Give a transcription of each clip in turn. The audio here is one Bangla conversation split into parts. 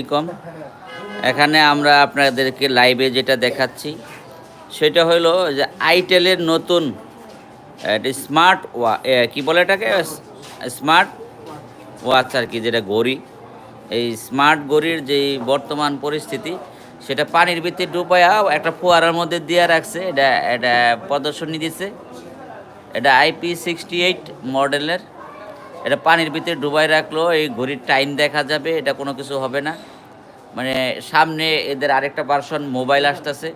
আলাইকুম এখানে আমরা আপনাদেরকে লাইভে যেটা দেখাচ্ছি, সেটা হলো যে আইটেলের নতুন স্মার্ট ওয়া কি বলে এটাকে? স্মার্ট ওয়াচ আর কি, যেটা ঘড়ি। এই স্মার্ট ঘড়ির যে বর্তমান পরিস্থিতি, সেটা পানির ভিতরে ডুবাইয়া একটা ফোয়ারার মধ্যে দিয়ে রাখছে। এটা এটা প্রদর্শনী দিছে। এটা আইপি সিক্সটি এইট মডেলের এটা পানির ভিতরে ডুবাই রাখল, এই ঘড়ির টাইম দেখা যাবে, এটা কোনো কিছু হবে না। মানে সামনে এদের আরেকটা পার্সন মোবাইল আসতেছে।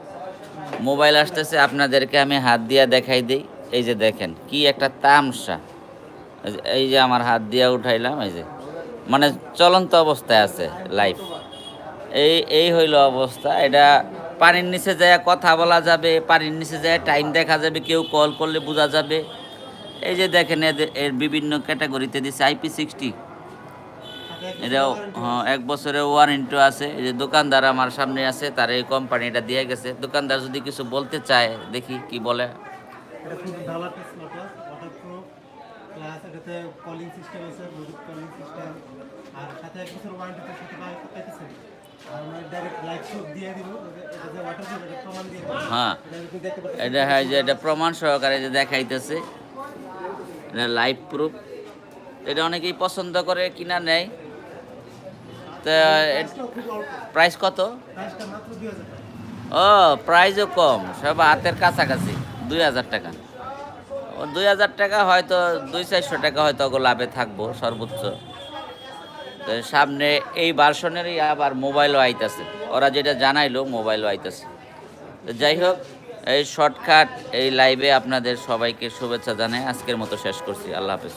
মোবাইল আসতেছে, আপনাদেরকে আমি হাত দিয়া দেখাই দিই। এই যে দেখেন, কি একটা তামসা। এই যে- আমার হাত দিয়া উঠাইলাম, এই যে। মানে চলন্ত অবস্থায় আছে লাইফ এই এই হইল অবস্থা। এটা পানির নিচে যায় কথা বলা যাবে, পানির নিচে যায় টাইম দেখা যাবে, কেউ কল করলে বোঝা যাবে। এই যে দেখেন এদের এর বিভিন্ন ক্যাটাগরিতে দিচ্ছে আইপি সিক্সটি। এটাও হ্যাঁ এক বছরের ওয়ারেন্টি আছে। এই যে দোকানদার আমার সামনে আছে তার এই কোম্পানিটা দিয়ে গেছে। দোকানদার যদি কিছু বলতে চায় দেখি কি বলে। হ্যাঁ। এটা এটা হয় যে এটা প্রমাণ সহকারে যে দেখাইতেছে। লাইভ প্রুফ এটা অনেকেই পছন্দ করে, কিনা নেয় তা প্রাইস কত? ও প্রাইসও কম। সব হাতের কাছাকাছি। দুই হাজার টাকা। ও, দুই হাজার টাকা হয়তো দুই চারশো টাকা হয়তো ওগুলো লাভে থাকব, সর্বোচ্চ। তো সামনে এই ভার্সনেরই আবার মোবাইলও আইতাছে। ওরা যেটা জানাইলো মোবাইলও আইতাছে। তো যাই হোক এই শর্টকাট এই লাইভে আপনাদের সবাইকে শুভেচ্ছা জানাই। আজকের মতো শেষ করছি। আল্লাহ হাফেজ।